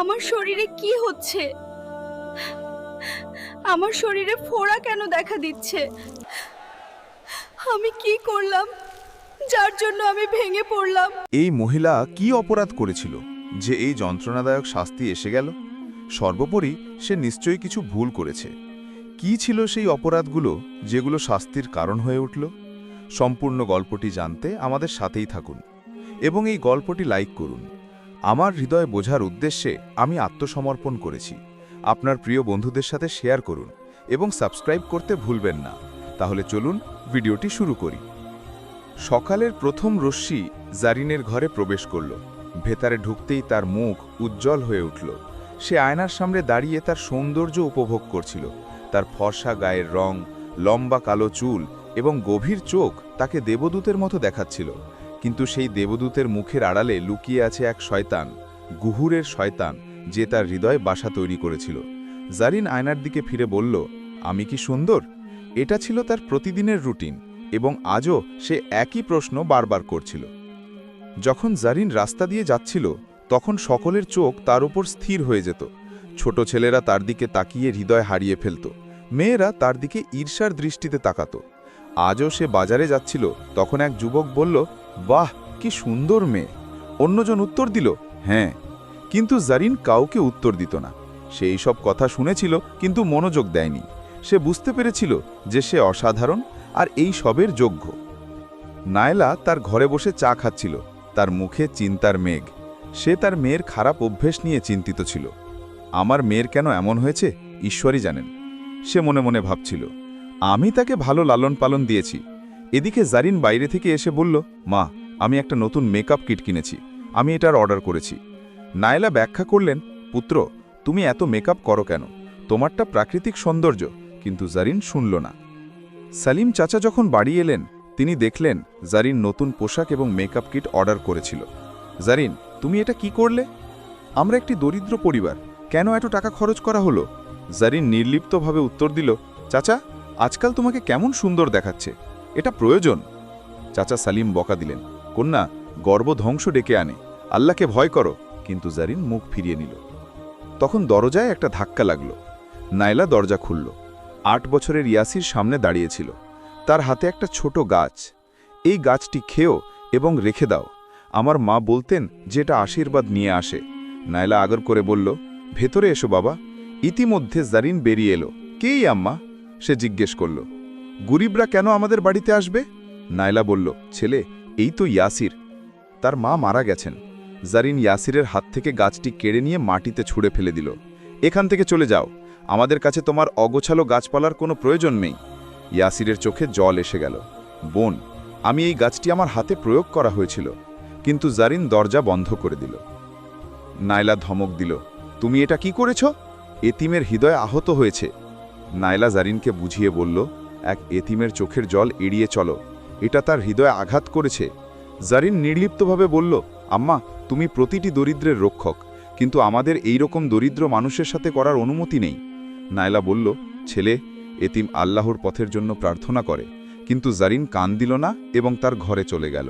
আমার শরীরে কি হচ্ছে? আমার শরীরে ফোড়া কেন দেখা দিচ্ছে? আমি কি করলাম? যার জন্য আমি ভেঙে পড়লাম। এই মহিলা কি অপরাধ করেছিল যে এই যন্ত্রণাদায়ক শাস্তি এসে গেল? সর্বোপরি সে নিশ্চয়ই কিছু ভুল করেছে। কি ছিল সেই অপরাধগুলো যেগুলো শাস্তির কারণ হয়ে উঠল? সম্পূর্ণ গল্পটি জানতে আমাদের সাথেই থাকুন এবং এই গল্পটি লাইক করুন। আমার হৃদয় বোঝার উদ্দেশ্যে আমি আত্মসমর্পণ করেছি। আপনার প্রিয় বন্ধুদের সাথে শেয়ার করুন এবং সাবস্ক্রাইব করতে ভুলবেন না। তাহলে চলুন ভিডিওটি শুরু করি। সকালের প্রথম রশ্মি জারিনের ঘরে প্রবেশ করল। ভেতরে ঢুকতেই তার মুখ উজ্জ্বল হয়ে উঠল। সে আয়নার সামনে দাঁড়িয়ে তার সৌন্দর্য উপভোগ করছিল। তার ফর্সা গায়ের রং, লম্বা কালো চুল এবং গভীর চোখ তাকে দেবদূতের মতো দেখাচ্ছিল। কিন্তু সেই দেবদূতের মুখের আড়ালে লুকিয়ে আছে এক শয়তান, গুহুরের শয়তান, যে তার হৃদয় বাসা তৈরি করেছিল। জারিন আয়নার দিকে ফিরে বলল, আমি কি সুন্দর? এটা ছিল তার প্রতিদিনের রুটিন এবং আজও সে একই প্রশ্ন বারবার করছিল। যখন জারিন রাস্তা দিয়ে যাচ্ছিল, তখন সকলের চোখ তার উপর স্থির হয়ে যেত। ছোট ছেলেরা তার দিকে তাকিয়ে হৃদয় হারিয়ে ফেলত। মেয়েরা তার দিকে ঈর্ষার দৃষ্টিতে তাকাত। আজও সে বাজারে যাচ্ছিল, তখন এক যুবক বলল বাহ, কি সুন্দর মেয়ে। অন্যজন উত্তর দিল হ্যাঁ। কিন্তু জারিন কাউকে উত্তর দিত না। সে এইসব কথা শুনেছিল, কিন্তু মনোযোগ দেয়নি। সে বুঝতে পেরেছিল যে সে অসাধারণ আর এই সবের যোগ্য। নায়লা তার ঘরে বসে চা খাচ্ছিল। তার মুখে চিন্তার মেঘ। সে তার মেয়ের খারাপ অভ্যেস নিয়ে চিন্তিত ছিল। আমার মেয়ের কেন এমন হয়েছে? ঈশ্বরই জানেন। সে মনে মনে ভাবছিল, আমি তাকে ভালো লালন পালন দিয়েছি। এদিকে জারিন বাইরে থেকে এসে বলল, মা, আমি একটা নতুন মেকআপ কিট কিনেছি। আমি এটার অর্ডার করেছি। নায়লা ব্যাখ্যা করলেন, পুত্র, তুমি এত মেকআপ করো কেন? তোমারটা প্রাকৃতিক সৌন্দর্য। কিন্তু জারিন শুনল না। সালিম চাচা যখন বাড়ি এলেন, তিনি দেখলেন জারিন নতুন পোশাক এবং মেকআপ কিট অর্ডার করেছিল। জারিন, তুমি এটা কি করলে? আমরা একটি দরিদ্র পরিবার। কেন এত টাকা খরচ করা হলো? জারিন নির্লিপ্তভাবে উত্তর দিল, চাচা, আজকাল তোমাকে কেমন সুন্দর দেখাচ্ছে। এটা প্রয়োজন। চাচা সালিম বকা দিলেন, কন্যা, গর্ব ধ্বংস ডেকে আনে। আল্লাহকে ভয় করো। কিন্তু জারিন মুখ ফিরিয়ে নিল। তখন দরজায় একটা ধাক্কা লাগল। নাইলা দরজা খুলল। আট বছরের ইয়াসির সামনে দাঁড়িয়েছিল। তার হাতে একটা ছোট গাছ। এই গাছটি খেও এবং রেখে দাও। আমার মা বলতেন যে এটা আশীর্বাদ নিয়ে আসে। নাইলা আগর করে বলল, ভেতরে এসো বাবা। ইতিমধ্যে জারিন বেরিয়ে এলো। কেই আম্মা? সে জিজ্ঞেস করল। গরিবরা কেন আমাদের বাড়িতে আসবে? নাইলা বলল, ছেলে, এই তো ইয়াসির। তার মা মারা গেছেন। জারিন ইয়াসিরের হাত থেকে গাছটি কেড়ে নিয়ে মাটিতে ছুঁড়ে ফেলে দিল। এখান থেকে চলে যাও। আমাদের কাছে তোমার অগোছালো গাছপালার কোনো প্রয়োজন নেই। ইয়াসিরের চোখে জল এসে গেল। বোন, আমি এই গাছটি আমার হাতে প্রয়োগ করা হয়েছিল, কিন্তু জারিন দরজা বন্ধ করে দিল। নাইলা ধমক দিল, তুমি এটা কি করেছ? এতিমের হৃদয় আহত হয়েছে। নাইলা জারিনকে বুঝিয়ে বলল এক এতিমের চোখের জল এড়িয়ে চলো। এটা তার হৃদয়ে আঘাত করেছে। জারিন নির্লিপ্তভাবে বলল, আম্মা, তুমি প্রতিটি দরিদ্রের রক্ষক, কিন্তু আমাদের এই রকম দরিদ্র মানুষের সাথে করার অনুমতি নেই। নাইলা বলল, ছেলে, এতিম আল্লাহর পথের জন্য প্রার্থনা করে, কিন্তু জারিন কান দিল না এবং তার ঘরে চলে গেল।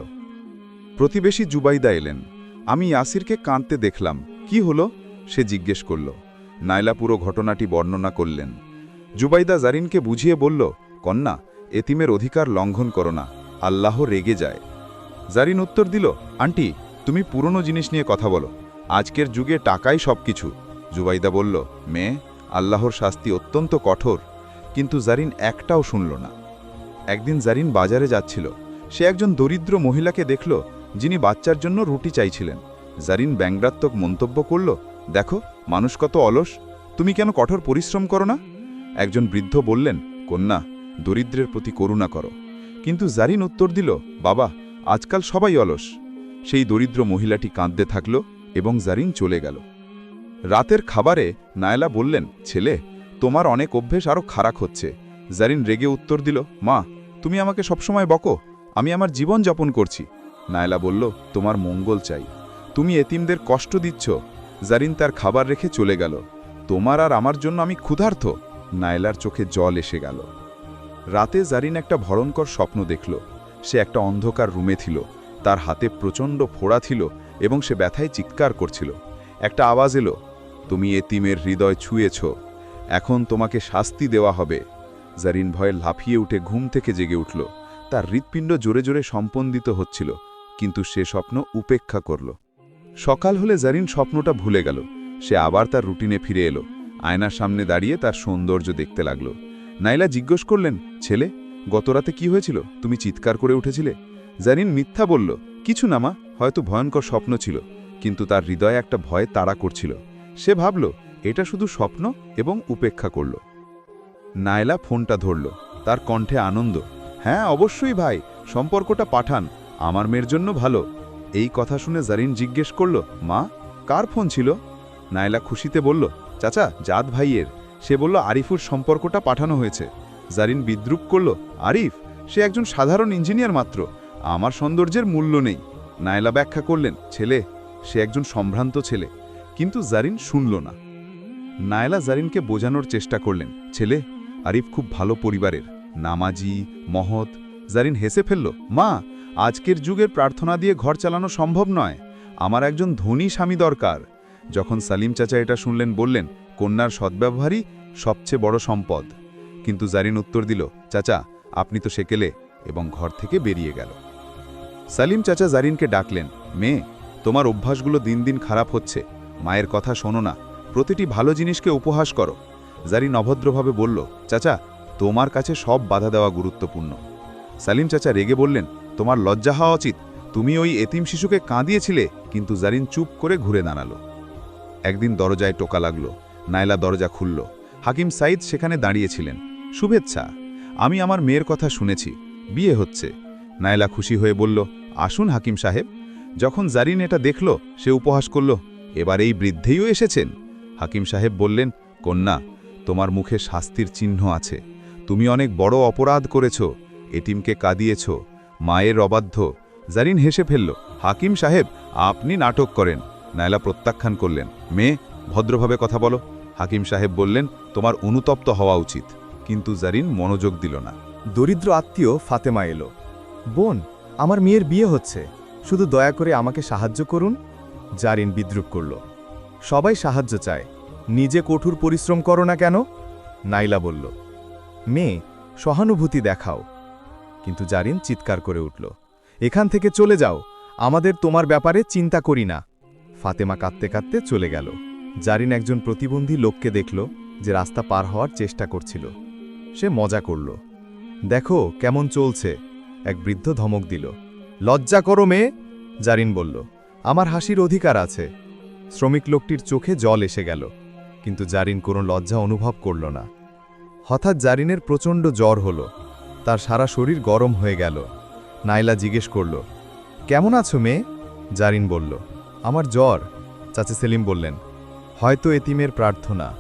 প্রতিবেশী জুবাইদা এলেন। আমি ইয়াসিরকে কাঁদতে দেখলাম। কি হলো? সে জিজ্ঞেস করল। নাইলা পুরো ঘটনাটি বর্ণনা করলেন। জুবাইদা জারিনকে বুঝিয়ে বলল কন্যা, এতিমের অধিকার লঙ্ঘন করো না, আল্লাহ রেগে যায়। জারিন উত্তর দিল, আন্টি, তুমি পুরনো জিনিস নিয়ে কথা বলো, আজকের যুগে টাকাই সব কিছু জুবাইদা বলল, মেয়ে, আল্লাহর শাস্তি অত্যন্ত কঠোর, কিন্তু জারিন একটাও শুনল না। একদিন জারিন বাজারে যাচ্ছিল, সে একজন দরিদ্র মহিলাকে দেখল, যিনি বাচ্চার জন্য রুটি চাইছিলেন। জারিন ব্যঙ্গাত্মক মন্তব্য করল, দেখো, মানুষ কত অলস, তুমি কেন কঠোর পরিশ্রম করো না? একজন বৃদ্ধ বললেন, কন্যা দরিদ্রের প্রতি করুণা করো। কিন্তু জারিন উত্তর দিল, বাবা, আজকাল সবাই অলস। সেই দরিদ্র মহিলাটি কাঁদতে থাকল এবং জারিন চলে গেল। রাতের খাবারে নায়লা বললেন, ছেলে, তোমার অনেক অভ্যেস আরও খারাপ হচ্ছে। জারিন রেগে উত্তর দিল, মা, তুমি আমাকে সবসময় বকো, আমি আমার জীবন যাপন করছি। নায়লা বলল, তোমার মঙ্গল চাই। তুমি এতিমদের কষ্ট দিচ্ছ। জারিন তার খাবার রেখে চলে গেল। তোমার আর আমার জন্য আমি ক্ষুধার্থ নায়লার চোখে জল এসে গেল। রাতে জারিন একটা ভয়ঙ্কর স্বপ্ন দেখল। সে একটা অন্ধকার রুমে ছিল। তার হাতে প্রচণ্ড ফোড়া ছিল এবং সে ব্যথায় চিৎকার করছিল। একটা আওয়াজ এলো, তুমি এতিমের হৃদয় ছুঁয়েছ। এখন তোমাকে শাস্তি দেওয়া হবে। জারিন ভয়ে লাফিয়ে উঠে ঘুম থেকে জেগে উঠল। তার হৃৎপিণ্ড জোরে জোরে সম্পন্দিত হচ্ছিল, কিন্তু সে স্বপ্ন উপেক্ষা করল। সকাল হলে জারিন স্বপ্নটা ভুলে গেল। সে আবার তার রুটিনে ফিরে এলো। আয়নার সামনে দাঁড়িয়ে তার সৌন্দর্য দেখতে লাগল। নাইলা জিজ্ঞেস করলেন, ছেলে, গতরাতে কি হয়েছিল? তুমি চিৎকার করে উঠেছিলে? জারিন মিথ্যা বলল, কিছু না মা, হয়তো ভয়ঙ্কর স্বপ্ন ছিল, কিন্তু তার হৃদয়ে একটা ভয় তাড়া করছিল। সে ভাবল, এটা শুধু স্বপ্ন এবং উপেক্ষা করল। নায়লা ফোনটা ধরল, তার কণ্ঠে আনন্দ হ্যাঁ অবশ্যই ভাই, সম্পর্কটা পাঠান, আমার মেয়ের জন্য ভালো। এই কথা শুনে জারিন জিজ্ঞেস করল, মা, কার ফোন ছিল? নায়লা খুশিতে বলল, চাচা, জাত ভাইয়ের। সে বলল, আরিফুর সম্পর্কটা পাঠানো হয়েছে। জারিন বিদ্রুপ করল, আরিফ, সে একজন সাধারণ ইঞ্জিনিয়ার মাত্র। আমার সৌন্দর্যের মূল্য নেই। নায়লা ব্যাখ্যা করলেন, ছেলে, সে একজন সম্ভ্রান্ত ছেলে। কিন্তু জারিন শুনল না। নায়লা জারিনকে বোঝানোর চেষ্টা করলেন, ছেলে, আরিফ খুব ভালো পরিবারের। নামাজি, মহৎ। জারিন হেসে ফেলল, মা, আজকের যুগের প্রার্থনা দিয়ে ঘর চালানো সম্ভব নয়। আমার একজন ধনী স্বামী দরকার। যখন সালিম চাচা এটা শুনলেন, বললেন, কন্যার সদ্ব্যবহারই সবচেয়ে বড় সম্পদ। কিন্তু জারিন উত্তর দিল, চাচা, আপনি তো সেকেলে এবং ঘর থেকে বেরিয়ে গেল। সালিম চাচা জারিনকে ডাকলেন মেয়ে তোমার অভ্যাসগুলো দিন দিন খারাপ হচ্ছে। মায়ের কথা শোনো না। প্রতিটি ভালো জিনিসকে উপহাস করো। জারিন অভদ্রভাবে বলল, চাচা, তোমার কাছে সব বাধা দেওয়া গুরুত্বপূর্ণ। সালিম চাচা রেগে বললেন, তোমার লজ্জা হওয়া উচিত। তুমি ওই এতিম শিশুকে কাঁদিয়েছিলে, কিন্তু জারিন চুপ করে ঘুরে দাঁড়াল। একদিন দরজায় টোকা লাগল, নাইলা দরজা খুলল। হাকিম সাইদ সেখানে দাঁড়িয়েছিলেন। শুভেচ্ছা, আমি আমার মেয়ের কথা শুনেছি, বিয়ে হচ্ছে। নাইলা খুশি হয়ে বলল, আসুন হাকিম সাহেব। যখন জারিন এটা দেখল, সে উপহাস করল, এবার এই বৃদ্ধেইও এসেছেন? হাকিম সাহেব বললেন, কন্যা, তোমার মুখে শাস্তির চিহ্ন আছে। তুমি অনেক বড় অপরাধ করেছ এটিমকে কাঁদিয়েছ, মায়ের অবাধ্য। জারিন হেসে ফেলল, হাকিম সাহেব, আপনি নাটক করেন। নাইলা প্রত্যাখ্যান করলেন, মেয়ে, ভদ্রভাবে কথা বলো। হাকিম সাহেব বললেন, তোমার অনুতপ্ত হওয়া উচিত। কিন্তু জারিন মনোযোগ দিল না। দরিদ্র আত্মীয় ফাতেমা এলো। বোন, আমার মেয়ের বিয়ে হচ্ছে। শুধু দয়া করে আমাকে সাহায্য করুন। জারিন বিদ্রুপ করল। সবাই সাহায্য চায়। নিজে কঠোর পরিশ্রম করো না কেন? নাইলা বলল। মেয়ে, সহানুভূতি দেখাও। কিন্তু জারিন চিৎকার করে উঠল। এখান থেকে চলে যাও। আমাদের তোমার ব্যাপারে চিন্তা করি না। ফাতেমা কাঁদতে কাঁদতে চলে গেল। জারিন একজন প্রতিবন্ধী লোককে দেখল যে রাস্তা পার হওয়ার চেষ্টা করছিল। সে মজা করল। দেখো কেমন চলছে, এক বৃদ্ধ ধমক দিল। লজ্জা করো মেয়ে, জারিন বলল। আমার হাসির অধিকার আছে। শ্রমিক লোকটির চোখে জল এসে গেল। কিন্তু জারিন কোনো লজ্জা অনুভব করল না। হঠাৎ জারিনের প্রচণ্ড জ্বর হল। তার সারা শরীর গরম হয়ে গেল। নাইলা জিজ্ঞেস করল, কেমন আছো মেয়ে? জারিন বলল, আমার জ্বর। চাচা সেলিম বললেন হয়তো এতিমের প্রার্থনা।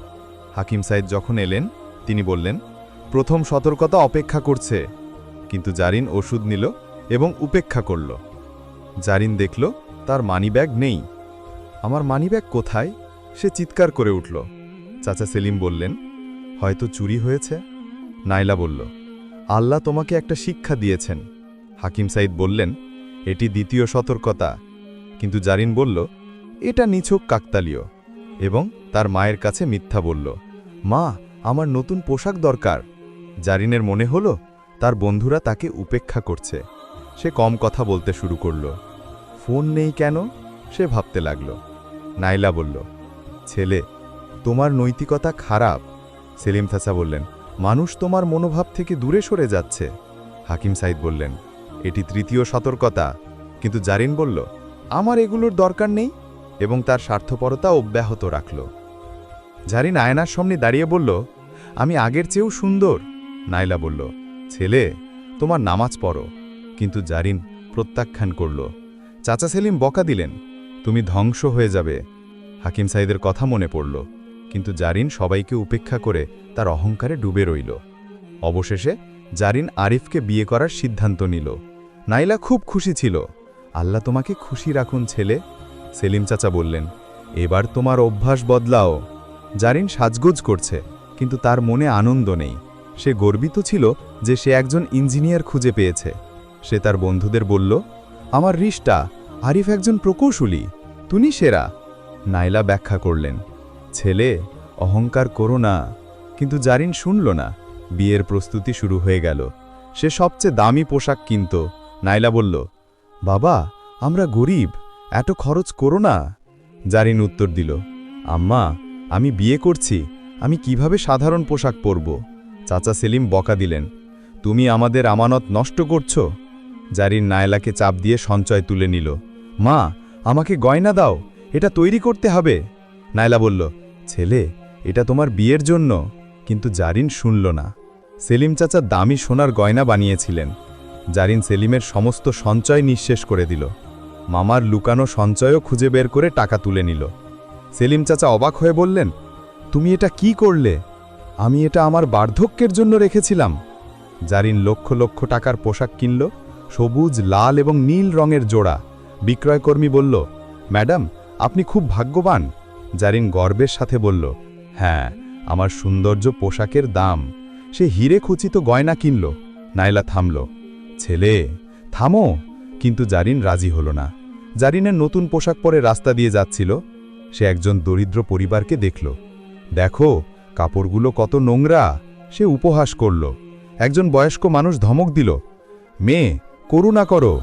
হাকিম সাইদ যখন এলেন, তিনি বললেন, প্রথম সতর্কতা অপেক্ষা করছে। কিন্তু জারিন ওষুধ নিল এবং উপেক্ষা করল। জারিন দেখল, তার মানিব্যাগ নেই। আমার মানিব্যাগ কোথায়? সে চিৎকার করে উঠল। চাচা সেলিম বললেন, হয়তো চুরি হয়েছে? নাইলা বলল, আল্লাহ তোমাকে একটা শিক্ষা দিয়েছেন। হাকিম সাইদ বললেন, এটি দ্বিতীয় সতর্কতা। কিন্তু জারিন বলল, এটা নিছক কাকতালীয়। এবং তার মায়ের কাছে মিথ্যা বলল, মা, আমার নতুন পোশাক দরকার। জারিনের মনে হলো, তার বন্ধুরা তাকে উপেক্ষা করছে। সে কম কথা বলতে শুরু করল। ফোন নেই কেন? সে ভাবতে লাগল। নাইলা বলল, ছেলে, তোমার নৈতিকতা খারাপ। সেলিম থাসা বললেন, মানুষ তোমার মনোভাব থেকে দূরে সরে যাচ্ছে। হাকিম সাইদ বললেন, এটি তৃতীয় সতর্কতা। কিন্তু জারিন বলল, আমার এগুলোর দরকার নেই। এবং তার স্বার্থপরতা অব্যাহত রাখল। জারিন আয়নার সামনে দাঁড়িয়ে বলল, আমি আগের চেয়েও সুন্দর। নাইলা বলল, ছেলে, তোমার নামাজ পড়ো। কিন্তু জারিন প্রত্যাখ্যান করল, চাচা সেলিম বকা দিলেন, তুমি ধ্বংস হয়ে যাবে। হাকিম সাইদের কথা মনে পড়ল, কিন্তু জারিন সবাইকে উপেক্ষা করে তার অহংকারে ডুবে রইল। অবশেষে জারিন আরিফকে বিয়ে করার সিদ্ধান্ত নিল। নাইলা খুব খুশি ছিল, আল্লাহ তোমাকে খুশি রাখুন ছেলে সেলিম চাচা বললেন, এবার তোমার অভ্যাস বদলাও। জারিন সাজগোজ করছে, কিন্তু তার মনে আনন্দ নেই। সে গর্বিত ছিল যে সে একজন ইঞ্জিনিয়ার খুঁজে পেয়েছে। সে তার বন্ধুদের বলল, আমার রিস্টা আরিফ একজন প্রকৌশলী, তুমি সেরা। নাইলা ব্যাখ্যা করলেন, ছেলে, অহংকার করো না। কিন্তু জারিন শুনল না। বিয়ের প্রস্তুতি শুরু হয়ে গেল। সে সবচেয়ে দামি পোশাক কিনত। নাইলা বলল, বাবা, আমরা গরিব। এত খরচ করো না, জারিন উত্তর দিল। আম্মা, আমি বিয়ে করছি, আমি কীভাবে সাধারণ পোশাক পরব? চাচা সেলিম বকা দিলেন। তুমি আমাদের আমানত নষ্ট করছ? জারিন নায়লাকে চাপ দিয়ে সঞ্চয় তুলে নিল। মা, আমাকে গয়না দাও, এটা তৈরি করতে হবে। নায়লা বলল, ছেলে, এটা তোমার বিয়ের জন্য। কিন্তু জারিন শুনল না। সেলিম চাচা দামি সোনার গয়না বানিয়েছিলেন। জারিন সেলিমের সমস্ত সঞ্চয় নিঃশেষ করে দিল। মামার লুকানো সঞ্চয়ও খুঁজে বের করে টাকা তুলে নিল। সেলিম চাচা অবাক হয়ে বললেন, তুমি এটা কি করলে? আমি এটা আমার বার্ধক্যের জন্য রেখেছিলাম। জারিন লক্ষ লক্ষ টাকার পোশাক কিনল, সবুজ, লাল এবং নীল রঙের জোড়া। বিক্রয়কর্মী বলল, ম্যাডাম, আপনি খুব ভাগ্যবান। জারিন গর্বের সাথে বলল হ্যাঁ আমার সৌন্দর্য পোশাকের দাম। সে হিরে খচিত গয়না কিনল, নাইলা থামল, ছেলে, থামো। কিন্তু জারিন রাজি হল না। জারিনের নতুন পোশাক পরে রাস্তা দিয়ে যাচ্ছিল। সে একজন দরিদ্র পরিবারকে দেখল। দেখো, কাপড়গুলো কত নোংরা। সে উপহাস করল। একজন বয়স্ক মানুষ ধমক দিল, মেয়ে, করুণা করো।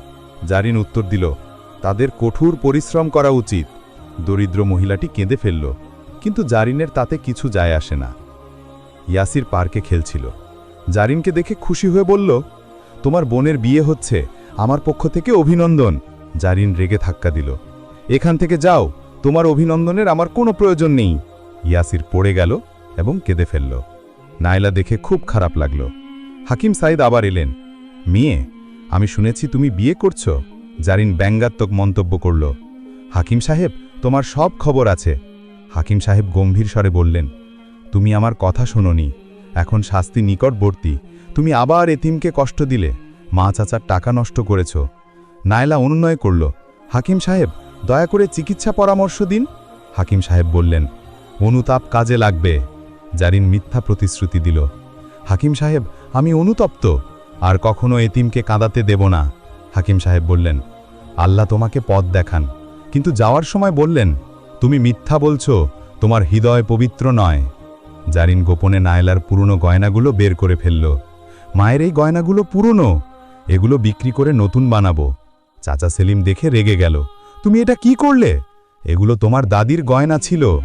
জারিন উত্তর দিল, তাদের কঠোর পরিশ্রম করা উচিত। দরিদ্র মহিলাটি কেঁদে ফেলল, কিন্তু জারিনের তাতে কিছু যায় আসে না। ইয়াসির পার্কে খেলছিল। জারিনকে দেখে খুশি হয়ে বলল, তোমার বোনের বিয়ে হচ্ছে আমার পক্ষ থেকে অভিনন্দন। জারিন রেগে ধাক্কা দিল। এখান থেকে যাও, তোমার অভিনন্দনের আমার কোনো প্রয়োজন নেই। ইয়াসির পড়ে গেল এবং কেঁদে ফেলল। নাইলা দেখে খুব খারাপ লাগল। হাকিম সাইদ আবার এলেন। মেয়ে, আমি শুনেছি তুমি বিয়ে করছ। জারিন ব্যঙ্গাত্মক মন্তব্য করল। হাকিম সাহেব, তোমার সব খবর আছে। হাকিম সাহেব গম্ভীর স্বরে বললেন, তুমি আমার কথা শোনোনি। এখন শাস্তি নিকটবর্তী। তুমি আবার এতিমকে কষ্ট দিলে। মা চাচার টাকা নষ্ট করেছ। নায়লা অনুনয় করল, হাকিম সাহেব, দয়া করে চিকিৎসা পরামর্শ দিন। হাকিম সাহেব বললেন, অনুতাপ কাজে লাগবে। জারিন মিথ্যা প্রতিশ্রুতি দিল, হাকিম সাহেব, আমি অনুতপ্ত, আর কখনো এতিমকে কাঁদাতে দেব না। হাকিম সাহেব বললেন, আল্লাহ তোমাকে পথ দেখান। কিন্তু যাওয়ার সময় বললেন, তুমি মিথ্যা বলছো, তোমার হৃদয় পবিত্র নয়। জারিন গোপনে নায়লার পুরনো গয়নাগুলো বের করে ফেলল, মায়ের এই গয়নাগুলো পুরনো। এগুলো বিক্রি করে নতুন বানাবো। চাচা সেলিম দেখে রেগে গেল। তুমি এটা কি করলে? এগুলো তোমার দাদির গয়না ছিল।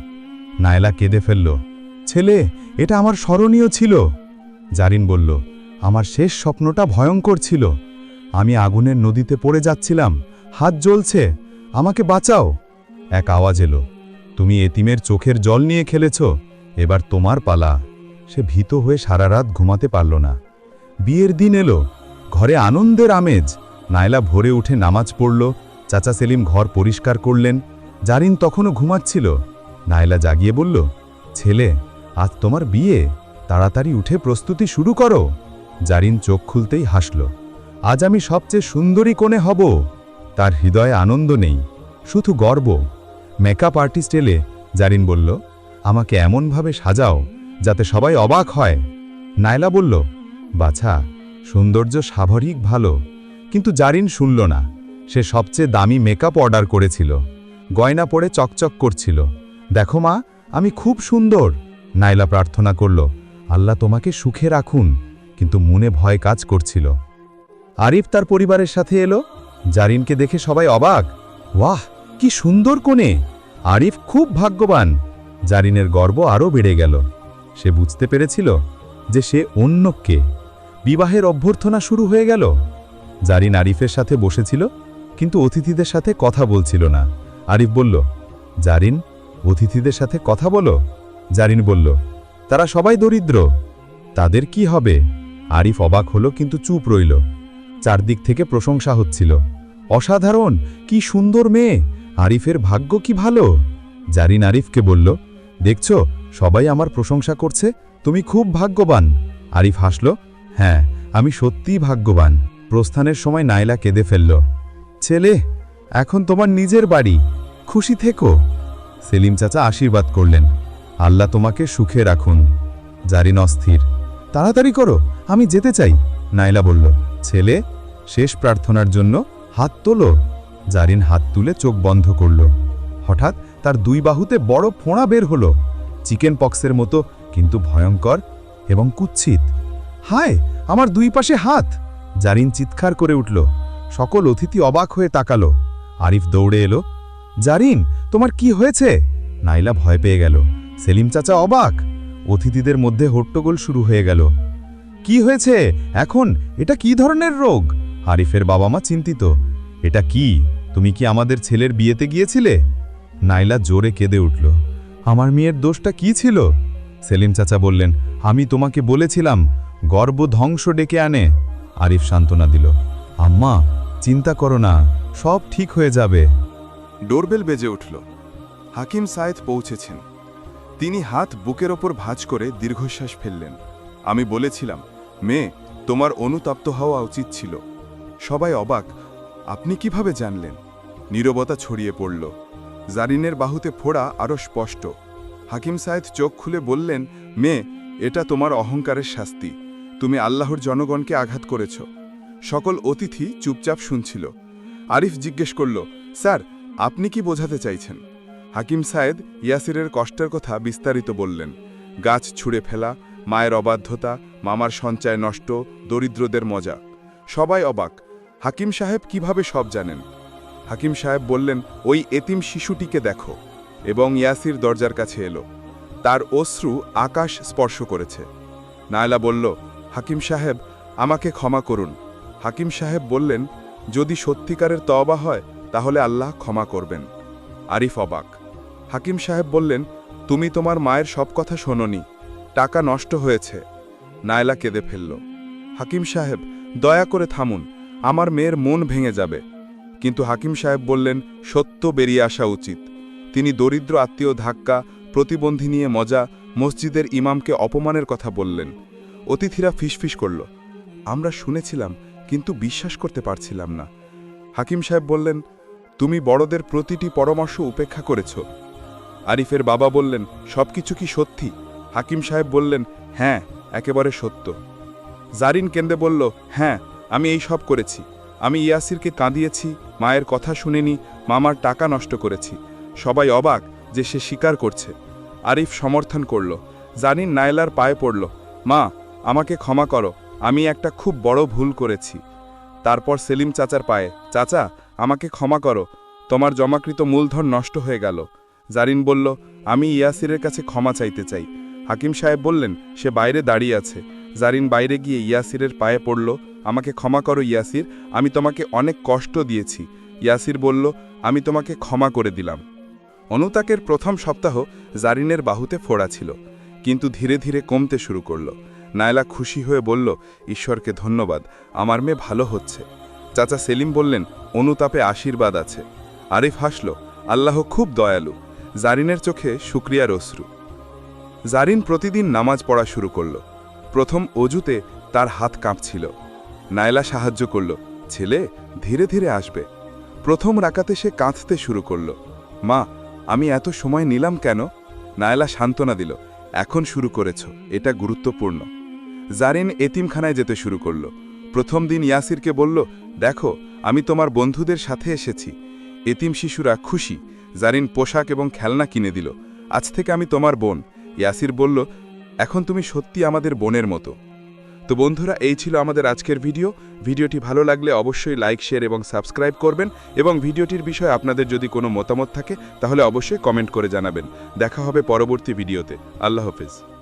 নায়লা কেঁদে ফেলল। ছেলে, এটা আমার স্মরণীয় ছিল। জারিন বলল, আমার শেষ স্বপ্নটা ভয়ঙ্কর ছিল। আমি আগুনের নদীতে পড়ে যাচ্ছিলাম। হাত জ্বলছে। আমাকে বাঁচাও। এক আওয়াজ এলো। তুমি এতিমের চোখের জল নিয়ে খেলেছ। এবার তোমার পালা। সে ভীত হয়ে সারা রাত ঘুমাতে পারল না। বিয়ের দিন এলো। ঘরে আনন্দের আমেজ। নায়লা ভোরে উঠে নামাজ পড়ল। চাচা সেলিম ঘর পরিষ্কার করলেন। জারিন তখনও ঘুমাচ্ছিল। নায়লা জাগিয়ে বলল, ছেলে, আজ তোমার বিয়ে। তাড়াতাড়ি উঠে প্রস্তুতি শুরু করো। জারিন চোখ খুলতেই হাসল, আজ আমি সবচেয়ে সুন্দরী কোণে হব। তার হৃদয়ে আনন্দ নেই, শুধু গর্ব। মেকআপ আর্টিস্ট এলে জারিন বলল, আমাকে এমনভাবে সাজাও যাতে সবাই অবাক হয়। নায়লা বলল, বাছা সৌন্দর্য স্বাভাবিক ভালো, কিন্তু জারিন শুনল না। সে সবচেয়ে দামি মেকআপ অর্ডার করেছিল। গয়না পরে চকচক করছিল। দেখো মা, আমি খুব সুন্দর। নাইলা প্রার্থনা করল। আল্লাহ তোমাকে সুখে রাখুন। কিন্তু মনে ভয় কাজ করছিল। আরিফ তার পরিবারের সাথে এলো। জারিনকে দেখে সবাই অবাক। ওয়াহ, কি সুন্দর কোণে আরিফ খুব ভাগ্যবান। জারিনের গর্ব আরও বেড়ে গেল। সে বুঝতে পেরেছিল যে সে অন্য কে। বিবাহের অভ্যর্থনা শুরু হয়ে গেল। জারিন আরিফের সাথে বসেছিল, কিন্তু অতিথিদের সাথে কথা বলছিল না। আরিফ বলল, জারিন, অতিথিদের সাথে কথা বলো। জারিন বলল, তারা সবাই দরিদ্র। তাদের কি হবে? আরিফ অবাক হলো, কিন্তু চুপ রইল। চারদিক থেকে প্রশংসা হচ্ছিল। অসাধারণ! কি সুন্দর মেয়ে! আরিফের ভাগ্য কি ভালো? জারিন আরিফকে বলল, দেখছ, সবাই আমার প্রশংসা করছে। তুমি খুব ভাগ্যবান। আরিফ হাসল হ্যাঁ আমি সত্যিই ভাগ্যবান। প্রস্থানের সময় নাইলা কেঁদে ফেলল, ছেলে, এখন তোমার নিজের বাড়ি। খুশি থেকো। সেলিম চাচা আশীর্বাদ করলেন, আল্লাহ তোমাকে সুখে রাখুন জারিন অস্থির। তাড়াতাড়ি করো, আমি যেতে চাই। নাইলা বলল, ছেলে, শেষ প্রার্থনার জন্য হাত তোলো। জারিন হাত তুলে চোখ বন্ধ করল। হঠাৎ তার দুই বাহুতে বড় ফোঁড়া বের হলো, চিকেন পক্সের মতো, কিন্তু ভয়ঙ্কর এবং কুৎসিত। হায়, আমার দুই পাশে হাত। জারিন চিৎকার করে উঠল। সকল অতিথি অবাক হয়ে তাকালো। আরিফ দৌড়ে এলো। জারিন, তোমার কি হয়েছে? নাইলা ভয় পেয়ে গেল। সেলিম চাচা অবাক। অতিথিদের মধ্যে হট্টগোল শুরু হয়ে গেল। কি হয়েছে? এখন এটা কি ধরনের রোগ? আরিফের বাবা মা চিন্তিত। এটা কি? তুমি কি আমাদের ছেলের বিয়েতে গিয়েছিলে? নাইলা জোরে কেঁদে উঠল। আমার মেয়ের দোষটা কি ছিল? সেলিম চাচা বললেন, আমি তোমাকে বলেছিলাম গর্ব ধ্বংস ডেকে আনে, আরিফ সান্ত্বনা দিল। আম্মা, চিন্তা করো না, সব ঠিক হয়ে যাবে। ডোরবেল বেজে উঠল। হাকিম সায়েদ পৌঁছেছেন। তিনি হাত বুকের ওপর ভাঁজ করে দীর্ঘশ্বাস ফেললেন। আমি বলেছিলাম, মেয়ে, তোমার অনুতপ্ত হওয়া উচিত ছিল। সবাই অবাক। আপনি কীভাবে জানলেন? নীরবতা ছড়িয়ে পড়ল। জারিনের বাহুতে ফোড়া আরও স্পষ্ট। হাকিম সায়েদ চোখ খুলে বললেন, মেয়ে, এটা তোমার অহংকারের শাস্তি। তুমি আল্লাহর জনগণকে আঘাত করেছ। সকল অতিথি চুপচাপ শুনছিল। আরিফ জিজ্ঞেস করল, স্যার, আপনি কি বোঝাতে চাইছেন? হাকিম সায়েদ ইয়াসিরের কষ্টের কথা বিস্তারিত বললেন। গাছ ছুঁড়ে ফেলা, মায়ের অবাধ্যতা, মামার সঞ্চয় নষ্ট, দরিদ্রদের মজা, সবাই অবাক। হাকিম সাহেব কীভাবে সব জানেন? হাকিম সাহেব বললেন, ওই এতিম শিশুটিকে দেখো। এবং ইয়াসির দরজার কাছে এলো। তার অশ্রু আকাশ স্পর্শ করেছে। নায়লা বলল হাকিম সাহেব, আমাকে ক্ষমা করুন। হাকিম সাহেব বললেন, যদি সত্যিকারের তওবা হয়, তাহলে আল্লাহ ক্ষমা করবেন। আরিফ অবাক। হাকিম সাহেব বললেন, তুমি তোমার মায়ের সব কথা শোনোনি, টাকা নষ্ট হয়েছে। নায়লা কেঁদে ফেলল। হাকিম সাহেব, দয়া করে থামুন, আমার মেয়ের মন ভেঙে যাবে। কিন্তু হাকিম সাহেব বললেন, সত্য বেরিয়ে আসা উচিত। তিনি দরিদ্র আত্মীয় ধাক্কা, প্রতিবন্ধী নিয়ে মজা, মসজিদের ইমামকে অপমানের কথা বললেন। অতিথিরা ফিসফিস করল। আমরা শুনেছিলাম, কিন্তু বিশ্বাস করতে পারছিলাম না। হাকিম সাহেব বললেন, তুমি বড়দের প্রতিটি পরামর্শ উপেক্ষা করেছ। আরিফের বাবা বললেন, সবকিছু কি সত্যি? হাকিম সাহেব বললেন হ্যাঁ একেবারে সত্য। জারিন কেন্দে বলল হ্যাঁ আমি এই সব করেছি। আমি ইয়াসিরকে কাঁদিয়েছি, মায়ের কথা শুনেনি, মামার টাকা নষ্ট করেছি। সবাই অবাক যে সে স্বীকার করছে। আরিফ সমর্থন করল। জানিন নায়লার পায়ে পড়ল, মা আমাকে ক্ষমা করো, আমি একটা খুব বড় ভুল করেছি। তারপর সেলিম চাচার পায়ে, চাচা, আমাকে ক্ষমা করো, তোমার জমাকৃত মূলধন নষ্ট হয়ে গেল। জারিন বলল, আমি ইয়াসিরের কাছে ক্ষমা চাইতে চাই। হাকিম সাহেব বললেন, সে বাইরে দাঁড়িয়ে আছে। জারিন বাইরে গিয়ে ইয়াসিরের পায়ে পড়ল, আমাকে ক্ষমা করো ইয়াসির, আমি তোমাকে অনেক কষ্ট দিয়েছি। ইয়াসির বলল, আমি তোমাকে ক্ষমা করে দিলাম। অনুতাকের প্রথম সপ্তাহ জারিনের বাহুতে ফোড়া ছিল, কিন্তু ধীরে ধীরে কমতে শুরু করল। নায়লা খুশি হয়ে বলল, ঈশ্বরকে ধন্যবাদ, আমার মেয়ে ভালো হচ্ছে। চাচা সেলিম বললেন, অনুতাপে আশীর্বাদ আছে। আরিফ হাসল, আল্লাহ খুব দয়ালু, জারিনের চোখে শুক্রিয়ার অশ্রু। জারিন প্রতিদিন নামাজ পড়া শুরু করল। প্রথম অজুতে তার হাত কাঁপছিল। নায়লা সাহায্য করল, ছেলে, ধীরে ধীরে আসবে। প্রথম রাকাতে সে কাঁদতে শুরু করল, মা, আমি এত সময় নিলাম কেন? নায়লা সান্ত্বনা দিল, এখন শুরু করেছ, এটা গুরুত্বপূর্ণ। জারিন এতিমখানায় যেতে শুরু করল। প্রথম দিন ইয়াসিরকে বলল, দেখো, আমি তোমার বন্ধুদের সাথে এসেছি। এতিম শিশুরা খুশি। জারিন পোশাক এবং খেলনা কিনে দিল। আজ থেকে আমি তোমার বোন। ইয়াসির বলল, এখন তুমি সত্যি আমাদের বোনের মতো। তো বন্ধুরা, এই ছিল আমাদের আজকের ভিডিও। ভিডিওটি ভালো লাগলে অবশ্যই লাইক, শেয়ার এবং সাবস্ক্রাইব করবেন এবং ভিডিওটির বিষয়ে আপনাদের যদি কোনো মতামত থাকে, তাহলে অবশ্যই কমেন্ট করে জানাবেন। দেখা হবে পরবর্তী ভিডিওতে। আল্লাহ হাফেজ।